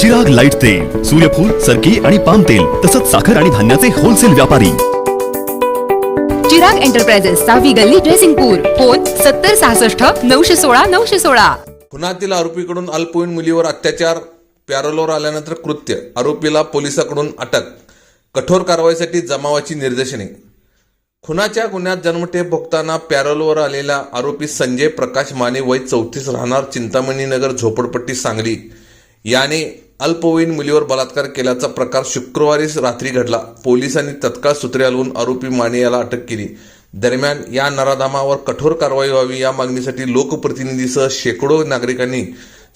Chirag light तेल सूर्यफूल सरकी आणि पाम तेल तसंच साखर आणि धान्याचे होलसेल व्यापारी. चिराग एंटरप्राइजेस सहावी गल्ली ड्रेसिंगपूर फोन सत्तर सहासष्ट नऊशे सोळा नऊशे सोळा. खुनातील आरोपीकडून अल्पवयीन मुलीवर अत्याचार पॅरोलवर आल्यानंतर कृत्य आरोपीला पोलिसाकडून अटक. कठोर कारवाईसाठी जमावाची निर्देशने. खुनाच्या गुन्ह्यात जन्मठेप भोगताना पॅरोलवर आलेला आरोपी संजय प्रकाश माने वय चौतीस राहणार चिंतामणी नगर झोपडपट्टी सांगली. याने अल्पवयीन मुलीवर बलात्कार केल्याचा प्रकार शुक्रवारी रात्री घडला. पोलिसांनी तत्काळ सूत्रे हलवून आरोपी माने याला अटक केली. दरम्यान या नराधामावर कठोर कारवाई व्हावी या मागणीसाठी लोकप्रतिनिधीसह शेकडो नागरिकांनी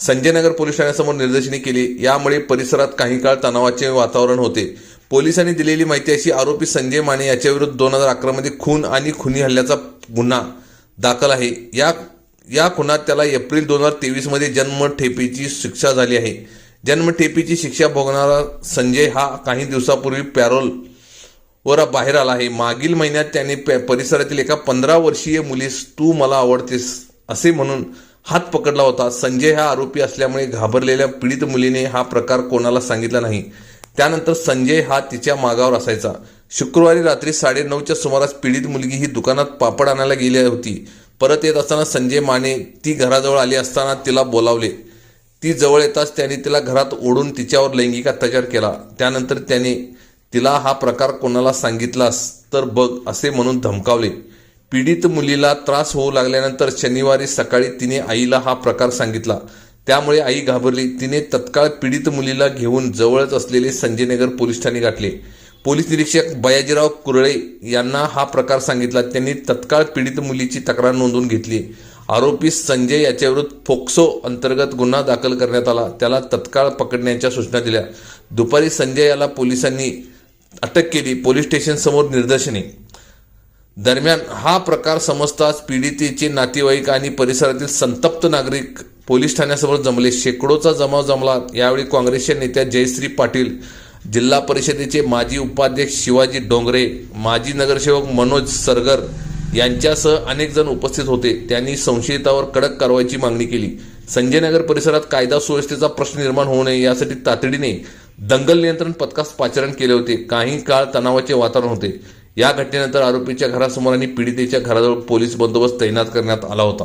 संजयनगर पोलीस ठाण्यासमोर निदर्शने केली. यामुळे परिसरात काही काळ तणावाचे वातावरण होते. पोलिसांनी दिलेली माहिती अशी आरोपी संजय माने याच्याविरुद्ध दोन हजार अकरामध्ये खून आणि खुनी हल्ल्याचा गुन्हा दाखल आहे. या या खुनात त्याला एप्रिल दोन हजार तेवीसमध्ये जन्मठेपेची शिक्षा झाली आहे. जन्मठेपेची शिक्षा भोगणारा संजय हा काही दिवसापूर्वी पॅरोल वर बाहेर आला आहे. मागील महिन्यात त्याने परिसरातील एका पंधरा वर्षीय मुलीस तू मला आवडतेस असे म्हणून हात पकडला होता. संजय हा आरोपी असल्यामुळे घाबरलेल्या पीडित मुलीने हा प्रकार कोणाला सांगितला नाही. त्यानंतर संजय हा तिच्या मागावर असायचा. शुक्रवारी रात्री साडेनऊच्या सुमारास पीडित मुलगी ही दुकानात पापड आणायला गेली होती. परत येत असताना संजय माने ती घराजवळ आली असताना तिला बोलावले. ती जवळ येताच त्याने तिला घरात ओढून तिच्यावर लैंगिक अत्याचार केला. त्यानंतर त्याने तिला हा प्रकार कोणाला सांगितलास तर बघ असे म्हणून धमकावले. पीडित मुलीला त्रास होऊ लागल्यानंतर शनिवारी सकाळी तिने आईला हा प्रकार सांगितला. त्यामुळे आई घाबरली. तिने तत्काळ पीडित मुलीला घेऊन जवळच असलेले संजयनगर पोलीस ठाणे गाठले. पोलीस निरीक्षक बयाजीराव कुरळे यांना हा प्रकार सांगितला. त्यांनी तत्काळ पीडित मुलीची तक्रार नोंदवून घेतली. आरोपी संजय याच्याविरुद्ध फोक्सो अंतर्गत गुन्हा दाखल करण्यात आला. त्याला तत्काळ पकडण्याच्या सूचना दिल्या. दुपारी संजय याला पोलिसांनी अटक केली. पोलीस स्टेशन समोर निदर्शने. दरम्यान हा प्रकार समजताच पीडितेचे नातेवाईक आणि परिसरातील संतप्त नागरिक पोलीस ठाण्यासमोर जमले. शेकडोचा जमाव जमला. यावेळी काँग्रेसच्या नेत्या जयश्री पाटील जिल्हा परिषदेचे माजी उपाध्यक्ष शिवाजी डोंगरे माजी नगरसेवक मनोज सरगर यांच्यासह अनेक जण उपस्थित होते. त्यांनी संशयितावर कडक कारवाईची मागणी केली. संजयनगर परिसरात कायदा सुव्यवस्थेचा प्रश्न निर्माण होऊ नये यासाठी तातडीने दंगल नियंत्रण पथकास पाचारण केले होते. काही काळ तणावाचे वातावरण होते. या घटनेनंतर आरोपीच्या घरासमोर आणि पीडितेच्या घराजवळ पोलीस बंदोबस्त तैनात करण्यात आला होता.